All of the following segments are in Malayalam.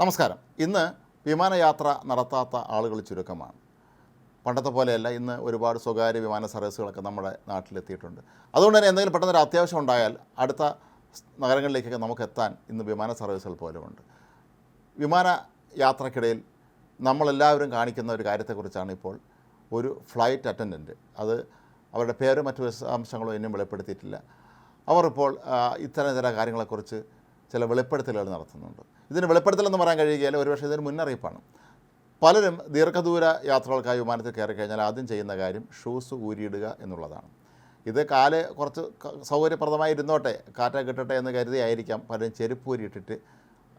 നമസ്കാരം. ഇന്ന് വിമാനയാത്ര നടത്താത്ത ആളുകൾ ചുരുക്കമാണ്. പണ്ടത്തെ പോലെയല്ല ഇന്ന് ഒരുപാട് സ്വകാര്യ വിമാന സർവീസുകളൊക്കെ നമ്മുടെ നാട്ടിലെത്തിയിട്ടുണ്ട്. അതുകൊണ്ട് തന്നെ എന്തെങ്കിലും പെട്ടെന്നൊരു അത്യാവശ്യം ഉണ്ടായാൽ അടുത്ത നഗരങ്ങളിലേക്കൊക്കെ നമുക്ക് എത്താൻ ഇന്ന് വിമാന സർവീസുകൾ പോലുമുണ്ട്. വിമാന യാത്രക്കിടയിൽ നമ്മളെല്ലാവരും കാണിക്കുന്ന ഒരു കാര്യത്തെക്കുറിച്ചാണ് ഇപ്പോൾ ഒരു ഫ്ലൈറ്റ് അറ്റൻഡന്റ് അത് അവരുടെ പേരും മറ്റു വിശദാംശങ്ങളും ഇനിയും വെളിപ്പെടുത്തിയിട്ടില്ല. അവർ ഇപ്പോൾ ഇത്തരം ചില കാര്യങ്ങളെക്കുറിച്ച് ചില വെളിപ്പെടുത്തലുകൾ നടത്തുന്നുണ്ട്. ഇതിന് വെളിപ്പെടുത്തലെന്ന് പറയാൻ കഴിയുകയില്ല. ഒരുപക്ഷെ ഇതിന് മുന്നറിയിപ്പാണ്. പലരും ദീർഘദൂര യാത്രകൾക്കായി വിമാനത്തിൽ കയറി കഴിഞ്ഞാൽ ആദ്യം ചെയ്യുന്ന കാര്യം ഷൂസ് ഊരിയിടുക എന്നുള്ളതാണ്. ഇത് കാൽ കുറച്ച് സൗകര്യപ്രദമായി ഇരുന്നോട്ടെ കാറ്റ കിട്ടട്ടെ എന്ന് കരുതിയായിരിക്കാം പലരും ചെരുപ്പ് ഊരിയിട്ടിട്ട്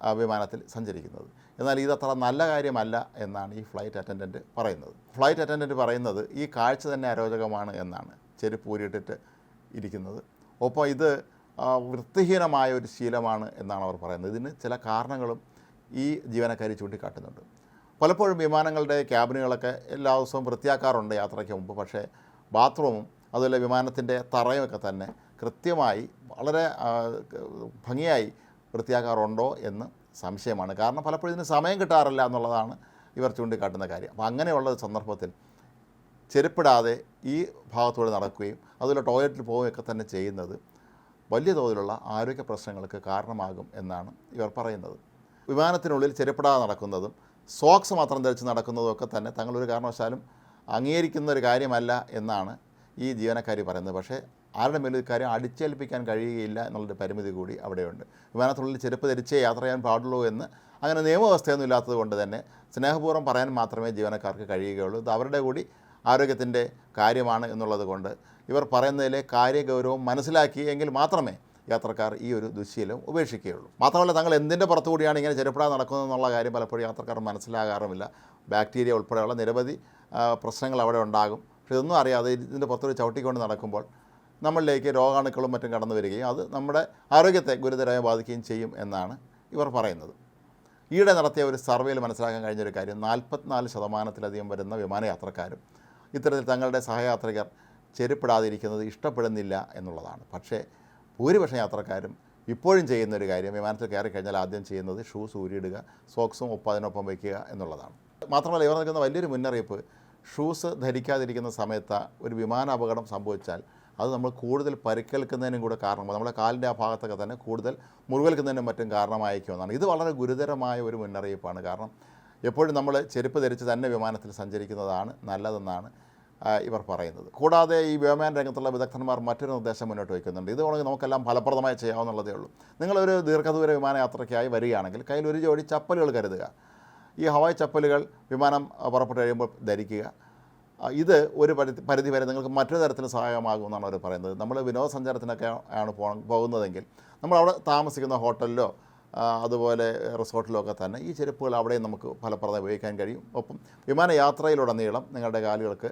ആ വിമാനത്തിൽ സഞ്ചരിക്കുന്നത്. എന്നാൽ ഇതത്ര നല്ല കാര്യമല്ല എന്നാണ് ഈ ഫ്ലൈറ്റ് അറ്റൻഡന്റ് പറയുന്നത്. ഫ്ലൈറ്റ് അറ്റൻഡന്റ് പറയുന്നത് ഈ കാഴ്ച തന്നെ അരോചകമാണ് എന്നാണ്. ചെരുപ്പ് ഊരിയിട്ടിട്ട് ഇരിക്കുന്നത്. ഒപ്പം ഇത് വൃത്തിഹീനമായ ഒരു ശീലമാണ് എന്നാണ് അവർ പറയുന്നത്. ഇതിന് ചില കാരണങ്ങളും ഈ ജീവനക്കാരി ചൂണ്ടിക്കാട്ടുന്നുണ്ട്. പലപ്പോഴും വിമാനങ്ങളുടെ ക്യാബിനുകളൊക്കെ എല്ലാ ദിവസവും വൃത്തിയാക്കാറുണ്ട് യാത്രയ്ക്ക് മുമ്പ്. പക്ഷേ ബാത്റൂമും അതുപോലെ വിമാനത്തിന്റെ തറയുമൊക്കെ തന്നെ കൃത്യമായി വളരെ ഭംഗിയായി വൃത്തിയാക്കാറുണ്ടോ എന്ന് സംശയമാണ്. കാരണം പലപ്പോഴും ഇതിന് സമയം കിട്ടാറില്ല എന്നുള്ളതാണ് ഇവർ ചൂണ്ടിക്കാട്ടുന്ന കാര്യം. അപ്പോൾ അങ്ങനെയുള്ള സന്ദർഭത്തിൽ ചെരുപ്പിടാതെ ഈ ഭാഗത്തൂടെ നടക്കുകയും അതുപോലെ ടോയ്ലറ്റിൽ പോവുകയൊക്കെ തന്നെ ചെയ്യുന്നത് വലിയ തോതിലുള്ള ആരോഗ്യ പ്രശ്നങ്ങൾക്ക് കാരണമാകും എന്നാണ് ഇവർ പറയുന്നത്. വിമാനത്തിനുള്ളിൽ ചെരുപ്പിടാതെ നടക്കുന്നതും സോക്സ് മാത്രം ധരിച്ച് നടക്കുന്നതും ഒക്കെ തന്നെ തങ്ങളൊരു കാരണവശാലും അംഗീകരിക്കുന്ന ഒരു കാര്യമല്ല എന്നാണ് ഈ ജീവനക്കാരി പറയുന്നത്. പക്ഷേ ആരുടെ മേലും ഇക്കാര്യം അടിച്ചേൽപ്പിക്കാൻ കഴിയുകയില്ല എന്നുള്ളൊരു പരിമിതി കൂടി അവിടെയുണ്ട്. വിമാനത്തിനുള്ളിൽ ചെരുപ്പ് ധരിച്ചേ യാത്ര ചെയ്യാൻ പാടുള്ളൂ എന്ന് അങ്ങനെ നിയമവ്യവസ്ഥയൊന്നും ഇല്ലാത്തത് കൊണ്ട് തന്നെ സ്നേഹപൂർവം പറയാൻ മാത്രമേ ജീവനക്കാർക്ക് കഴിയുകയുള്ളൂ. ഇത് അവരുടെ കൂടി ആരോഗ്യത്തിന്റെ കാര്യമാണ് എന്നുള്ളത് കൊണ്ട് ഇവർ പറയുന്നതിലെ കാര്യഗൗരവം മനസ്സിലാക്കി എങ്കിൽ മാത്രമേ യാത്രക്കാർ ഈ ഒരു ദുശ്ശീലം ഉപേക്ഷിക്കുകയുള്ളൂ. മാത്രമല്ല തങ്ങൾ എന്തിന്റെ പുറത്തു കൂടിയാണ് ഇങ്ങനെ ചെരുപ്പിടാതെ നടക്കുന്നത് എന്നുള്ള കാര്യം പലപ്പോഴും യാത്രക്കാർ മനസ്സിലാകാറുമില്ല. ബാക്ടീരിയ ഉൾപ്പെടെയുള്ള നിരവധി പ്രശ്നങ്ങൾ അവിടെ ഉണ്ടാകും. പക്ഷെ ഇതൊന്നും അറിയാതെ ഇതിന്റെ പുറത്തൊരു ചവിട്ടിക്കൊണ്ട് നടക്കുമ്പോൾ നമ്മളിലേക്ക് രോഗാണുക്കളും മറ്റും കടന്നു വരികയും അത് നമ്മുടെ ആരോഗ്യത്തെ ഗുരുതരമായി ബാധിക്കുകയും ചെയ്യും എന്നാണ് ഇവർ പറയുന്നത്. ഈയിടെ നടത്തിയ ഒരു സർവേയിൽ മനസ്സിലാക്കാൻ കഴിഞ്ഞൊരു കാര്യം നാൽപ്പത്തിനാല് ശതമാനത്തിലധികം വരുന്ന വിമാനയാത്രക്കാരും ഇത്തരത്തിൽ തങ്ങളുടെ സഹയാത്രികർ ചെരുപ്പിടാതിരിക്കുന്നത് ഇഷ്ടപ്പെടുന്നില്ല എന്നുള്ളതാണ്. പക്ഷേ ഭൂരിപക്ഷ യാത്രക്കാരും ഇപ്പോഴും ചെയ്യുന്ന ഒരു കാര്യം വിമാനത്തിൽ കയറി കഴിഞ്ഞാൽ ആദ്യം ചെയ്യുന്നത് ഷൂസ് ഊരിയിടുക സോക്സും ഒപ്പം അതിനൊപ്പം വയ്ക്കുക എന്നുള്ളതാണ്. മാത്രമല്ല ഇവർ നൽകുന്ന വലിയൊരു മുന്നറിയിപ്പ് ഷൂസ് ധരിക്കാതിരിക്കുന്ന സമയത്ത് ഒരു വിമാന അപകടം സംഭവിച്ചാൽ അത് നമ്മൾ കൂടുതൽ പരിക്കേൽക്കുന്നതിനും കൂടെ കാരണമാകും നമ്മുടെ കാലിന്റെ ആ ഭാഗത്തൊക്കെ തന്നെ കൂടുതൽ മുറിവേൽക്കുന്നതിനും മറ്റും കാരണമായിരിക്കുമെന്നാണ്. ഇത് വളരെ ഗുരുതരമായ ഒരു മുന്നറിയിപ്പാണ്. കാരണം എപ്പോഴും നമ്മൾ ചെരുപ്പ് ധരിച്ച് തന്നെ വിമാനത്തിൽ സഞ്ചരിക്കുന്നതാണ് നല്ലതെന്നാണ് ഇവർ പറയുന്നത്. കൂടാതെ ഈ വ്യോമയാന രംഗത്തുള്ള വിദഗ്ധന്മാർ മറ്റൊരു നിർദ്ദേശം മുന്നോട്ട് വയ്ക്കുന്നുണ്ട്. ഇത് വേണമെങ്കിൽ നമുക്കെല്ലാം ഫലപ്രദമായി ചെയ്യാവുന്നുള്ളതേ ഉള്ളൂ. നിങ്ങളൊരു ദീർഘദൂര വിമാനയാത്രയ്ക്കായി വരികയാണെങ്കിൽ കയ്യിൽ ഒരു ജോഡി ചപ്പലുകൾ കരുതുക. ഈ ഹവായ് ചപ്പലുകൾ വിമാനം പുറപ്പെട്ട് കഴിയുമ്പോൾ ധരിക്കുക. ഇത് ഒരു പരിധി പരിധി വരെ നിങ്ങൾക്ക് മറ്റൊരു തരത്തിൽ സഹായമാകുമെന്നാണ് അവർ പറയുന്നത്. നമ്മൾ വിനോദസഞ്ചാരത്തിനൊക്കെ ആണ് പോ പോകുന്നതെങ്കിൽ നമ്മൾ അവിടെ താമസിക്കുന്ന ഹോട്ടലിലോ അതുപോലെ റിസോർട്ടിലോ ഒക്കെ തന്നെ ഈ ചെരുപ്പുകൾ അവിടെയും നമുക്ക് ഫലപ്രദമായി ഉപയോഗിക്കാൻ കഴിയും. ഒപ്പം വിമാനയാത്രയിലുടനീളം നിങ്ങളുടെ കാലുകൾക്ക്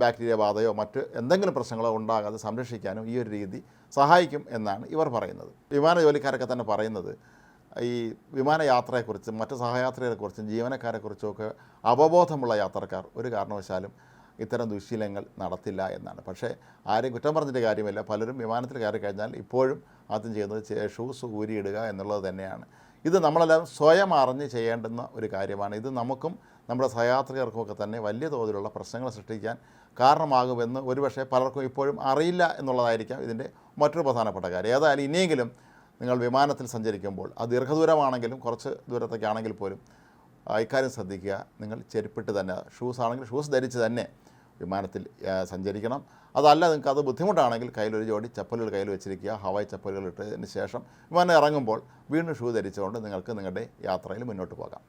ബാക്ടീരിയ ബാധയോ മറ്റ് എന്തെങ്കിലും പ്രശ്നങ്ങളോ ഉണ്ടാകാതെ സംരക്ഷിക്കാനും ഈ ഒരു രീതി സഹായിക്കും എന്നാണ് ഇവർ പറയുന്നത്. വിമാന ജോലിക്കാരൊക്കെ തന്നെ പറയുന്നത് ഈ വിമാനയാത്രയെക്കുറിച്ചും മറ്റ് സഹയാത്രികളെക്കുറിച്ചും ജീവനക്കാരെക്കുറിച്ചും ഒക്കെ അവബോധമുള്ള യാത്രക്കാർ ഒരു കാരണവശാലും ഇത്തരം ദുശീലങ്ങൾ നടത്തില്ല എന്നാണ്. പക്ഷേ ആരും കുറ്റം പറഞ്ഞിട്ട് കാര്യമില്ല. പലരും വിമാനത്തിൽ കയറി കഴിഞ്ഞാൽ ഇപ്പോഴും ആദ്യം ചെയ്യുന്നത് ഷൂസ് ഊരിയിടുക എന്നുള്ളത് തന്നെയാണ്. ഇത് നമ്മളെല്ലാം സ്വയം അറിഞ്ഞ് ചെയ്യേണ്ടുന്ന ഒരു കാര്യമാണ്. ഇത് നമുക്കും നമ്മുടെ സഹയാത്രികർക്കുമൊക്കെ തന്നെ വലിയ തോതിലുള്ള പ്രശ്നങ്ങൾ സൃഷ്ടിക്കാൻ കാരണമാകുമെന്ന് ഒരുപക്ഷെ പലർക്കും ഇപ്പോഴും അറിയില്ല എന്നുള്ളതായിരിക്കാം ഇതിന്റെ മറ്റൊരു പ്രധാനപ്പെട്ട കാര്യം. ഏതായാലും ഇനിയെങ്കിലും നിങ്ങൾ വിമാനത്തിൽ സഞ്ചരിക്കുമ്പോൾ അത് ദീർഘദൂരമാണെങ്കിലും കുറച്ച് ദൂരത്തേക്കാണെങ്കിൽ പോലും ഇക്കാര്യം ശ്രദ്ധിക്കുക. നിങ്ങൾ ചെരുപ്പിട്ട് തന്നെ ഷൂസ് ആണെങ്കിൽ ഷൂസ് ധരിച്ച് തന്നെ വിമാനത്തിൽ സഞ്ചരിക്കണം. അതല്ല നിങ്ങൾക്ക് അത് ബുദ്ധിമുട്ടാണെങ്കിൽ കയ്യിലൊരു ജോഡി ചപ്പലുകൾ കയ്യിൽ വെച്ചിരിക്കുക ഹവായ് ചപ്പലുകൾ ഇട്ടതിന് ശേഷം വിമാനം ഇറങ്ങുമ്പോൾ വീണ്ടും ഷൂ ധരിച്ചുകൊണ്ട് നിങ്ങൾക്ക് നിങ്ങളുടെ യാത്രയിൽ മുന്നോട്ട് പോകാം.